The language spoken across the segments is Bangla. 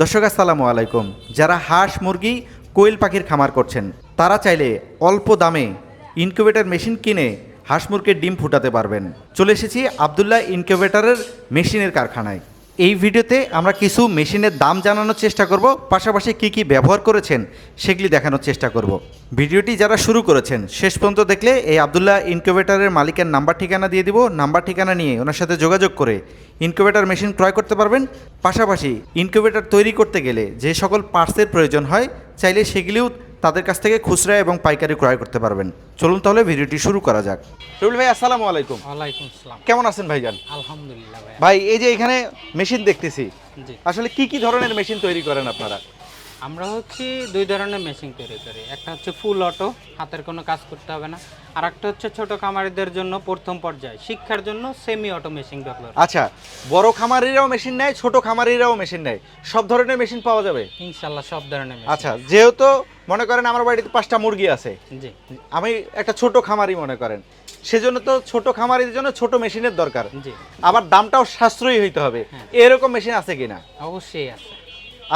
দর্শক, আসসালামু আলাইকুম। যারা হাঁস, মুরগি, কোয়েল পাখির খামার করছেন, তারা চাইলে অল্প দামে ইনকিউবেটার মেশিন কিনে হাঁস, মুরগির ডিম ফুটাতে পারবেন। চলে এসেছি আবদুল্লাহ ইনকিউবেটারের মেশিনের কারখানায়। এই ভিডিওতে আমরা কিছু মেশিনের দাম জানানোর চেষ্টা করব, পাশাপাশি কি কি ব্যবহার করেছেন সেগুলি দেখানোর চেষ্টা করব। ভিডিওটি যারা শুরু করেছেন, শেষ পর্যন্ত দেখলে এই আবদুল্লাহ ইনকিউবেটরের মালিকের নাম্বার ঠিকানা দিয়ে দিব। নাম্বার ঠিকানা নিয়ে ওনার সাথে যোগাযোগ করে ইনকিউবেটর মেশিন ক্রয় করতে পারবেন। পাশাপাশি ইনকিউবেটর তৈরি করতে গেলে যে সকল পার্টসের প্রয়োজন হয়, চাইলে সেগুলিও তাদের কাছ থেকে খুচরা এবং পাইকারি ক্রয় করতে পারবেন। চলুন তাহলে ভিডিওটি শুরু করা যাক। রুল ভাই আসসালামু আলাইকুম। ওয়ালাইকুম আসসালাম। কেমন আছেন ভাইজান? আলহামদুলিল্লাহ ভাই ভাই এই যে এখানে মেশিন দেখতেছি। আসলে কি কি ধরনের মেশিন তৈরি করেন আপনারা? আমরা হচ্ছে দুই ধরনের মেশিন তৈরি করি। একটা হচ্ছে ফুল অটো হাতের কোনো কাজ করতে হবে না। আর একটা হচ্ছে ছোট খামারিদের জন্য প্রথম পর্যায়ে শিক্ষার জন্য সেমি অটো মেশিন ব্যবহার। আচ্ছা বড় খামারিরাও মেশিন নেয় ছোট খামারিরাও মেশিন নেয়। সব ধরনের মেশিন পাওয়া যাবে? ইনশাল্লাহ সব ধরনের মেশিন আচ্ছা যেহেতু মনে করেন আমার বাড়িতে পাঁচটা মুরগি আছে জি। আমি একটা ছোট খামারি মনে করেন। সেজন্য তো ছোট খামারিদের জন্য ছোট মেশিনের দরকার। জি। আবার দামটাও সাশ্রয়ী হইতে হবে। হ্যাঁ। এরকম মেশিন আছে কিনা? অবশ্যই আছে।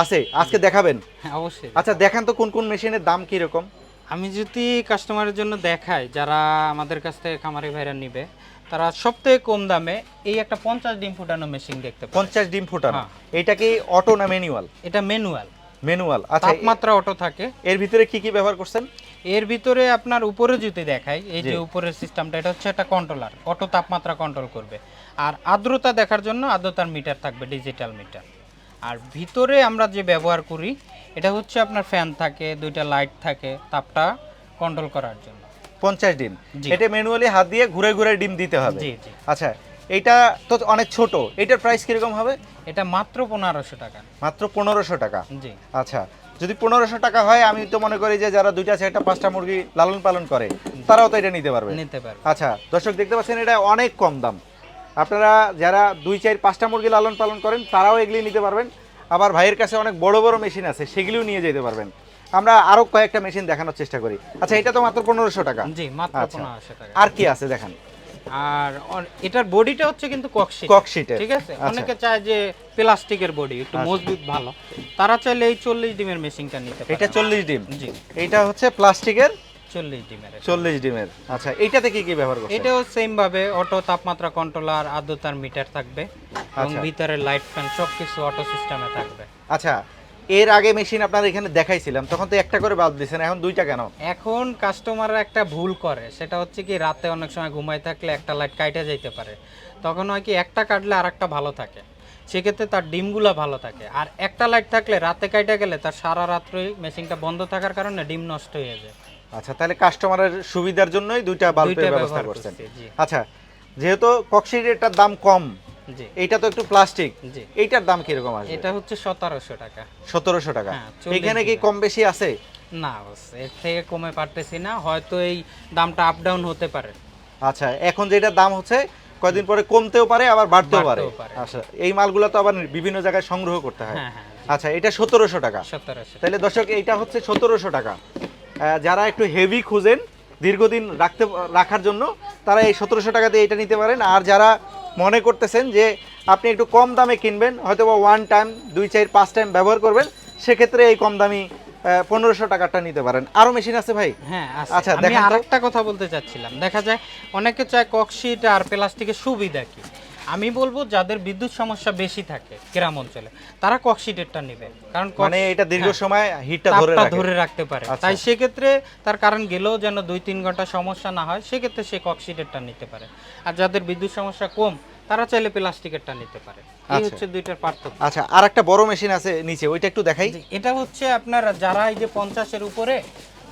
আছে আজকে দেখাবেন? হ্যাঁ অবশ্যই। আচ্ছা দেখান তো কোন কোন মেশিনের দাম কি রকম আমি যদি কাস্টমারের জন্য দেখাই যারা আমাদের কাছ থেকে খামারি ভাইরা নিবে তারা সবথেকে কম দামে এই একটা পঞ্চাশ ডিম ফুটানো মেশিন দেখতে পঞ্চাশ ডিম ফুটানো? হ্যাঁ। এটা কি অটো না ম্যানুয়াল এটা ম্যানুয়াল ম্যানুয়াল আচ্ছা তাপমাত্রা অটো থাকে। এর ভিতরে কি কি ব্যবহার করছেন? এর ভিতরে আপনার উপরে যদি দেখাই এই যে উপরের সিস্টেমটা এটা হচ্ছে একটা কন্ট্রোলার অটো তাপমাত্রা কন্ট্রোল করবে। আর আর্দ্রতা দেখার জন্য আর্দ্রতার মিটার থাকবে ডিজিটাল মিটার আর ভিতরে আমরা যে ব্যবহার করি এটা হচ্ছে আপনার ফ্যান থাকে দুইটা লাইট থাকে তাপটা কন্ট্রোল করার জন্য। পঞ্চাশ ডিম। এটা ম্যানুয়ালি হাত দিয়ে ঘুরে ঘুরে ডিম দিতে হবে। আচ্ছা এটা তো অনেক ছোট এটার প্রাইস কীরকম হবে? এটা মাত্র পনেরোশো টাকা। মাত্র পনেরোশো টাকা। জি। আচ্ছা যদি পনেরোশো টাকা হয় আমি তো মনে করি যে যারা দুইটা চারটা পাঁচটা মুরগি লালন পালন করে তারাও তো এটা নিতে পারবে। নিতে পারবে। আচ্ছা দর্শক দেখতে পাচ্ছেন এটা অনেক কম দাম। আপনারা যারা দুই চার পাঁচটা মুরগি লালন পালন করেন তারাও এগুলি নিতে পারবেন। আবার ভাইয়ের কাছে অনেক বড় বড় মেশিন আছে সেগুলিও নিয়ে যেতে পারবেন। আমরা আরও কয়েকটা মেশিন দেখানোর চেষ্টা করি। আচ্ছা এটা তো মাত্র পনেরোশো টাকা। জি মাত্র আচ্ছা। পনেরোশো টাকা। আর কি আছে দেখান? আর এটার বডিটা হচ্ছে কিন্তু ককশিট ককশিটের ঠিক আছে? আচ্ছা। অনেকে চায় যে প্লাস্টিকের বডি একটু আচ্ছা। মজবুত ভালো। তারা চাইলে এই চল্লিশ ডিমের মেশিনটা নিতে পারে। এটা চল্লিশ ডিম। জি। এটা হচ্ছে প্লাস্টিকের চল্লিশ ডিমের চল্লিশ ডিমের। আচ্ছা এইটাতে কি কি ব্যবহার করছেন? এটাও সেম ভাবে অটো তাপমাত্রা কন্ট্রোলার আর্দ্রতার মিটার থাকবে এবং আচ্ছা। ভিতরে লাইট ফ্যান সবকিছু অটো সিস্টেমে থাকবে। আচ্ছা এর আগে মেশিন আপনার এখানে দেখাইছিলাম তখন তো একটা করে বাদ দিয়েছেন এখন দুইটা কেন? এখন কাস্টমাররা একটা ভুল করে সেটা হচ্ছে কি রাতে অনেক সময় ঘুমাই থাকলে একটা লাইট কাইটে যাইতে পারে। তখন হয় কি একটা কাটলে আর একটা ভালো থাকে। সেক্ষেত্রে তার ডিমগুলো ভালো থাকে। আর একটা লাইট থাকলে রাতে কাইটে গেলে তার সারা রাত্রই মেশিনটা বন্ধ থাকার কারণে ডিম নষ্ট হয়ে যায়। আচ্ছা তাহলে কাস্টমারের সুবিধার জন্যই দুইটা বাল্বের ব্যবস্থা করছেন। আচ্ছা যেহেতু কক্সিডেরটার দাম কম জি। এইটা তো একটু প্লাস্টিক এইটার দাম কীরকম আসবে? এটা হচ্ছে সতেরোশো টাকা। সতেরোশো টাকা। হ্যাঁ, এখানে কি কম বেশি আছে? না এর থেকে কমে পারতেছি না হয়তো এই দামটা আপ ডাউন হতে পারে। আচ্ছা এখন যেটা দাম হচ্ছে কয়দিন পরে কমতেও পারে আবার বাড়তেও পারে। আচ্ছা এই মালগুলো তো আবার বিভিন্ন জায়গায় সংগ্রহ করতে হয়। হ্যাঁ হ্যাঁ আচ্ছা এটা সতেরোশো টাকা। তাহলে দর্শক এইটা হচ্ছে সতেরোশো টাকা। যারা একটু হেভি খুঁজেন দীর্ঘদিন রাখতে রাখার জন্য তারা এই সতেরোশো টাকা দিয়ে এটা নিতে পারেন। আর যারা মনে করতেছেন যে আপনি একটু কম দামে কিনবেন হয়তো বা ওয়ান টাইম দুই চার পাঁচ টাইম ব্যবহার করবেন সেক্ষেত্রে এই কম দামি পনেরোশো টাকাটা নিতে পারেন। আরও মেশিন আছে ভাই? হ্যাঁ আচ্ছা, আমি আর একটা কথা বলতে চাচ্ছিলাম। দেখা যায় অনেকে চায় ককশিট আর প্লাস্টিকের সুবিধা কি? আমি বলব যাদের বিদ্যুৎ সমস্যা বেশি থাকে গ্রাম অঞ্চলে তারা ককশিটেরটা নেবে। কারণ মানে এটা দীর্ঘ হ্যাঁ, সময় হিটটা ধরে ধরে রাখতে পারে। আচ্ছা। তাই সেক্ষেত্রে তার কারণ গেলেও যেন দুই তিন ঘণ্টা সমস্যা না হয় সেক্ষেত্রে সে ককশিটেরটা নিতে পারে। আর যাদের বিদ্যুৎ সমস্যা কম তারা চাইলে প্লাস্টিকেরটা নিতে পারে। এই আচ্ছা। হচ্ছে দুইটার পার্থক্য। আচ্ছা আর একটা বড় মেশিন আছে নিচে ওইটা একটু দেখাই। এটা হচ্ছে আপনার যারা এই যে পঞ্চাশের উপরে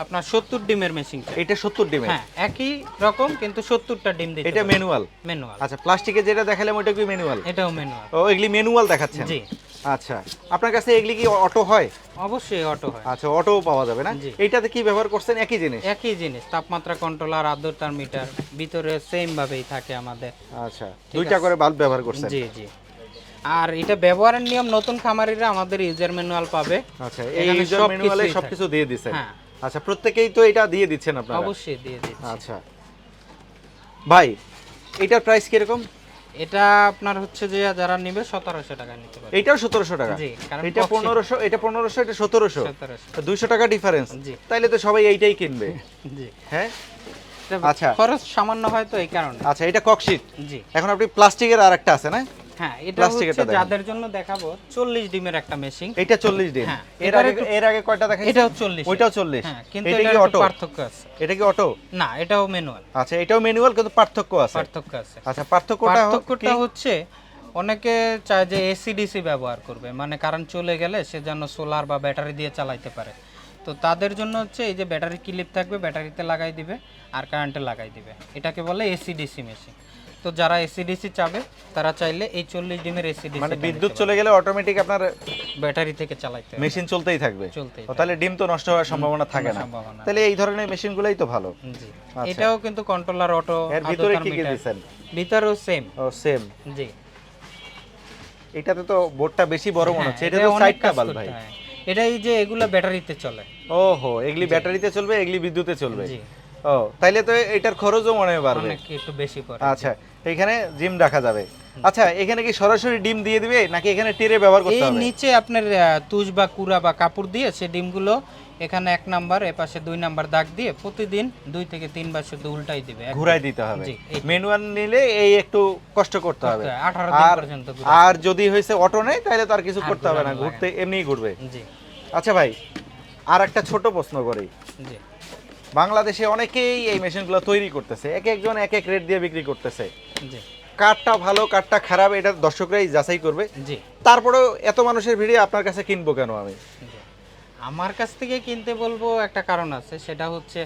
আপনার সত্তর ডিমের মেশিনটা এটা সত্তর ডিমের? হ্যাঁ একই রকম কিন্তু সত্তরটা ডিম দিতে এটা ম্যানুয়াল ম্যানুয়াল আচ্ছা প্লাস্টিকের যেটা দেখালাম ওইটা কি ম্যানুয়াল এটাও ম্যানুয়াল ও এগুলি ম্যানুয়াল দেখাচ্ছেন? জি। আচ্ছা আপনার কাছে এগুলি কি অটো হয়? অবশ্যই অটো হয়। আচ্ছা অটোও পাওয়া যাবে না। এইটাতে কি ব্যবহার করছেন? একই জিনিস? একই জিনিস তাপমাত্রা কন্ট্রোলার আর্দ্রতার মিটার ভিতরে সেম ভাবেই থাকে আমাদের। আচ্ছা দুইটা করে বাল্ব ব্যবহার করছেন? জি জি। আর এটা ব্যবহারের নিয়ম নতুন খামারিরা আমাদের ইউজার ম্যানুয়াল পাবে। আচ্ছা এই ইউজার ম্যানুয়ালে সবকিছু দিয়ে দিচ্ছেন হ্যাঁ। আচ্ছা প্রত্যেকেই তো এটা দিয়ে দিচ্ছেন আপনারা? অবশ্যই দিয়ে দিচ্ছি। আচ্ছা। ভাই এটার প্রাইস কীরকম? এটা আপনার হচ্ছে যে যারা নিবে সতেরোশো টাকা নিতে পারে এইটাও সতেরোশো টাকা? জি, কারণ এটা box এ- পনেরোশো এটা পনেরোশো এটা সতেরোশো? সতেরোশো। দুইশো টাকা ডিফারেন্স জি। তাইলে তো সবাই এইটাই কিনবে। জি। হ্যাঁ? আচ্ছা। খরচ সামান্য হয় তো এই কারণে। আচ্ছা এটা ককশিট জি। এখন আপনি প্লাস্টিকের আর একটা আছে না? হ্যাঁ এটা হচ্ছে যাদের জন্য দেখাবো চল্লিশ ডিমের একটা হ্যাঁ, এর আগে এর আগে কয়টা দেখা এটাও চল্লিশ। ওইটাও চল্লিশ। হ্যাঁ কিন্তু এটা কি অটো? পার্থক্য আছে। এটা কি অটো? না এটাও ম্যানুয়াল আচ্ছা এটাও ম্যানুয়াল কিন্তু পার্থক্য আছে। পার্থক্য আছে। আচ্ছা পার্থক্যটা পার্থক্যটা হচ্ছে অনেকে চায় যে এসি ডিসি ব্যবহার করবে। মানে কারেন্ট চলে গেলে সে যেন সোলার বা ব্যাটারি দিয়ে চালাইতে পারে। তো তাদের জন্য হচ্ছে এই যে ব্যাটারি ক্লিপ থাকবে ব্যাটারিতে লাগাই দিবে আর কারেন্টে লাগাই দিবে। এটাকে বলে এসি ডিসি মেশিন তো যারা এসি ডিসি চাবে তারা চাইলে এই চল্লিশ ডিমের এসি ডিসি মানে বিদ্যুৎ চলে গেলে অটোমেটিক আপনার ব্যাটারি থেকে চালাইতে মেশিন চলতেই থাকবে। চলতেই তাহলে ডিম তো নষ্ট হওয়ার সম্ভাবনা থাকে না। তাহলে এই ধরনের মেশিনগুলোই তো ভালো। জি। আচ্ছা। এটাও কিন্তু কন্ট্রোলার অটো এর ভিতরে কি কি দিছেন ভিতরেও সেম ও সেম জি। এটাতে তো বোর্ডটা বেশি বড় মনে হ্যাঁ, হচ্ছে এটা এটা তো অনেক সাইড কাজ কাবাল করতে ভাই এটাই যে এগুলা ব্যাটারিতে চলে। ওহো এগুলি ব্যাটারিতে চলবে এগুলি বিদ্যুতে চলবে। জি। ও তাইলে তো এটার খরচও মনে হয় বাড়বে। অনেক একটু বেশি পড়ে। আচ্ছা এখানে জিম রাখা যাবে। আচ্ছা এখানে কি সরাসরি ডিম দিয়ে দিবে নাকি এখানে টিরে ব্যবহার করতে এই নিচে আপনার তুষ বা কুড়া বা কাপড় দিয়ে সে ডিমগুলো এখানে এক নাম্বার এ পাশে দুই নাম্বার দাগ দিয়ে প্রতিদিন দুই থেকে তিনবার শুধু উল্টাই দিবে। ঘুরাই দিতে হবে। ম্যানুয়াল নিলে এই একটু কষ্ট করতে হবে। করতে 18 দিন আর পর্যন্ত আর যদি হয়েছে অটো নেই তাহলে তো আর কিছু করতে হবে না ঘুরতে এমনিই ঘুরবে। জি। আচ্ছা ভাই আর একটা ছোট প্রশ্ন করি। জি। বাংলাদেশে অনেকেই এই মেশিনগুলো তৈরি করতেছে। এক একজন এক এক রেট দিয়ে বিক্রি করতেছে। জি। কাঠটা ভালো কাঠটা খারাপ এটা দর্শকরাই যাচাই করবে। জি। তারপরেও এত মানুষের ভিড়ে আপনার কাছে কিনবো কেন আমি? আমার কাছ থেকে কিনতে বলব একটা কারণ আছে সেটা হচ্ছে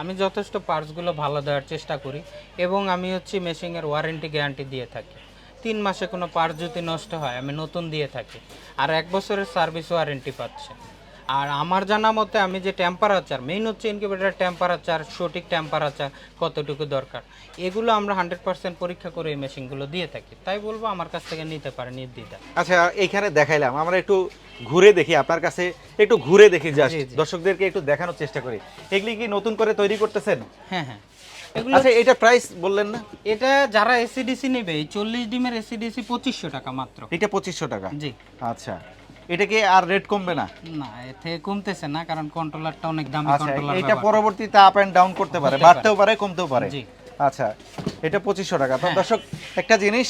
আমি যথেষ্ট পার্টসগুলো ভালো দেওয়ার চেষ্টা করি এবং আমি হচ্ছে মেশিনের ওয়ারেন্টি গ্যারান্টি দিয়ে থাকি। তিন মাসে কোনো পার্টস যদি নষ্ট হয় আমি নতুন দিয়ে থাকি। আর এক বছরের সার্ভিস ওয়ারেন্টি পাচ্ছে আর আমার জানা মতে আমি যে টেম্পারেচার মেইন হচ্ছে ইনকিউবেটার টেম্পারেচার সঠিক টেম্পারেচার কতটুকু দরকার এগুলো আমরা হান্ড্রেড পার্সেন্ট পরীক্ষা করে এই মেশিনগুলো দিয়ে থাকি। তাই বলব আমার কাছ থেকে নিতে পারে নির্দ্বিধা আচ্ছা এইখানে দেখাইলাম আমরা একটু ঘুরে দেখি আপনার কাছে একটু ঘুরে দেখি জাস্ট। দর্শকদেরকে একটু দেখানোর চেষ্টা করি। এগুলি কি নতুন করে তৈরি করতেছেন? হ্যাঁ হ্যাঁ। এগুলো আচ্ছা এটা প্রাইস বললেন না? এটা যারা এসিডিসি নেবে এই চল্লিশ ডিমের এসিডিসি পঁচিশশো টাকা মাত্র। এটা পঁচিশশো টাকা? জি। আচ্ছা। এটা কি আর রেট কমবে না? না এতে কমতেছে না কারণ কন্ট্রোলারটা অনেক দামি আচ্ছা কন্ট্রোলার এটা পরবর্তীতে আপ এন্ড ডাউন করতে পারে বাড়তেও পারে কমতেও পারে। জি। আচ্ছা এটা পঁচিশশো টাকা। তো হ্যাঁ। দর্শক একটা জিনিস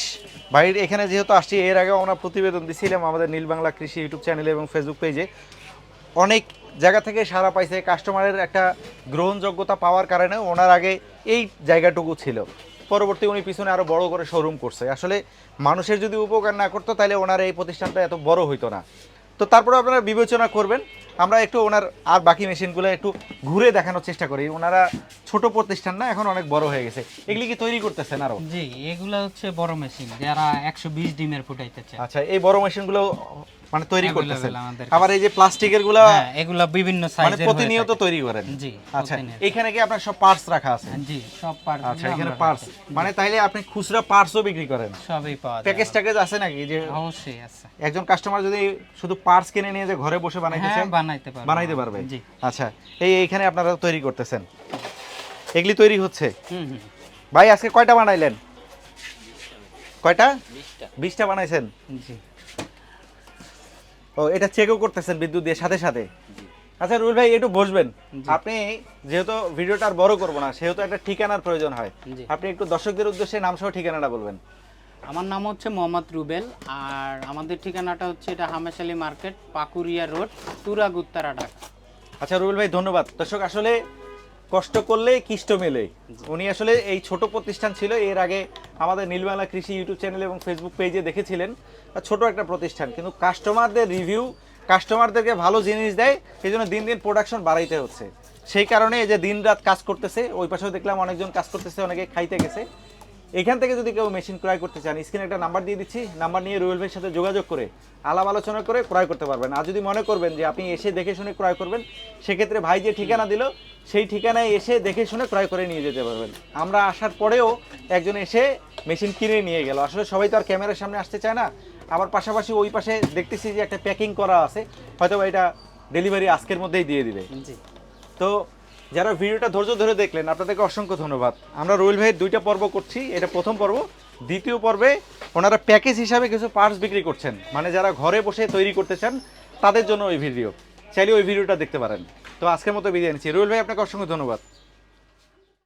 ভাইয়ের এখানে যেহেতু আসছি এর আগে আমরা প্রতিবেদন দিছিলাম আমাদের নীল বাংলা কৃষি ইউটিউব চ্যানেলে এবং ফেসবুক পেজে অনেক জায়গা থেকে সারা পাইছে কাস্টমারের একটা গ্রহণযোগ্যতা পাওয়ার কারণে ওনার আগে এই জায়গাটুকু ছিল। পরবর্তী উনি পিছনে আরও বড় করে শোরুম করছে। আসলে মানুষের যদি উপকার না করতো, তাহলে ওনার এই প্রতিষ্ঠানটা এত বড় হইতো না। তো তারপরে আপনারা বিবেচনা করবেন আমরা একটু ওনার আর বাকি মেশিনগুলো একটু ঘুরে দেখানোর চেষ্টা করি। ওনারা ছোট প্রতিষ্ঠান না এখন অনেক বড় হয়ে গেছে। এগুলি কি তৈরি করতেছেন আরও? জি এগুলো হচ্ছে বড় মেশিন যারা একশো বিশ ডিমের ফুটাইতেছে। আচ্ছা এই বড় মেশিনগুলো মানে তৈরি করতেছেন। আবার এই যে প্লাস্টিকেরগুলো হ্যাঁ এগুলা বিভিন্ন মানে প্রতিনিয়ত তৈরি করেন। জি আচ্ছা এখানে কি আপনার সব পার্টস রাখা আছে? জি সব পার্ট আচ্ছা এখানে পার্টস মানে তাইলে আপনি খুচরা পার্টসও বিক্রি করেন? সবই পাওয়া যায়। প্যাকেজ ট্যাকেজ আছে নাকি? যে অবশ্যই আছে। একজন কাস্টমার যদি শুধু পার্টস কিনে নিয়ে যে ঘরে বসে হ্যাঁ চায় বানাইতে পারবে। বানাইতে পারবে? জি। আচ্ছা এই এইখানে আপনারা তৈরি করতেছেন। এগুলি তৈরি হচ্ছে? হুম হুম। ভাই আজকে কয়টা বানাইলেন? কয়টা? বিশটা। বানাইছেন? জি। ও এটা চেকও করতেছেন বিদ্যুৎ দিয়ে সাথে সাথে? আচ্ছা রুল ভাই একটু বসবেন। আপনি যেহেতু ভিডিওটা আর বড় করব না সেহেতু একটা ঠিকানার প্রয়োজন হয়। আপনি একটু দর্শকদের উদ্দেশ্যে নাম সহ ঠিকানাটা বলবেন। আমার নাম হচ্ছে মোহাম্মদ রুবেল আর আমাদের ঠিকানাটা হচ্ছে এটা হামেশালি মার্কেট পাকুরিয়া রোড তুরাগুত্তারা ঢাকা। আচ্ছা রুবেল ভাই ধন্যবাদ। দর্শক আসলে কষ্ট করলে কিষ্ট মেলে। উনি আসলে এই ছোট প্রতিষ্ঠান ছিল এর আগে আমাদের নীলবাংলা কৃষি ইউটিউব চ্যানেল এবং ফেসবুক পেজে দেখেছিলেন। ছোট একটা প্রতিষ্ঠান কিন্তু কাস্টমারদের রিভিউ কাস্টমারদেরকে ভালো জিনিস দেয় সেই জন্য দিন দিন প্রোডাকশন বাড়াইতে হচ্ছে। সেই কারণে এই যে দিন রাত কাজ করতেছে ওই পাশেও দেখলাম অনেকজন কাজ করতেছে অনেকে খাইতে গেছে। এখান থেকে যদি কেউ মেশিন ক্রয় করতে চান স্ক্রিনে একটা নাম্বার দিয়ে দিচ্ছি। নাম্বার নিয়ে রুয়েল ভাইয়ের সাথে যোগাযোগ করে আলাপ আলোচনা করে ক্রয় করতে পারবেন। আর যদি মনে করবেন যে আপনি এসে দেখে শুনে ক্রয় করবেন সেক্ষেত্রে ভাই যে ঠিকানা দিল সেই ঠিকানায় এসে দেখে শুনে ক্রয় করে নিয়ে যেতে পারবেন। আমরা আসার পরেও একজন এসে মেশিন কিনে নিয়ে গেল। আসলে সবাই তো আর ক্যামেরার সামনে আসতে চায় না। আবার পাশাপাশি ওই পাশে দেখতেছি যে একটা প্যাকিং করা আছে। হয়তো এটা ডেলিভারি আজকের মধ্যেই দিয়ে দিবে। জি। তো যারা ভিডিওটা ধৈর্য ধরে দেখলেন, আপনাদেরকে অসংখ্য ধন্যবাদ। আমরা রুয়েল ভাইয়ের দুইটা পর্ব করছি, এটা প্রথম পর্ব। দ্বিতীয় পর্বে ওনারা প্যাকেজ হিসাবে কিছু পার্টস বিক্রি করছেন মানে যারা ঘরে বসে তৈরি করতে চান, তাদের জন্য ওই ভিডিও চাইলে ওই ভিডিওটা দেখতে পারেন। তো আজকের মতো বিদায় নিচ্ছি। রুয়েল ভাই, আপনাকে অসংখ্য ধন্যবাদ।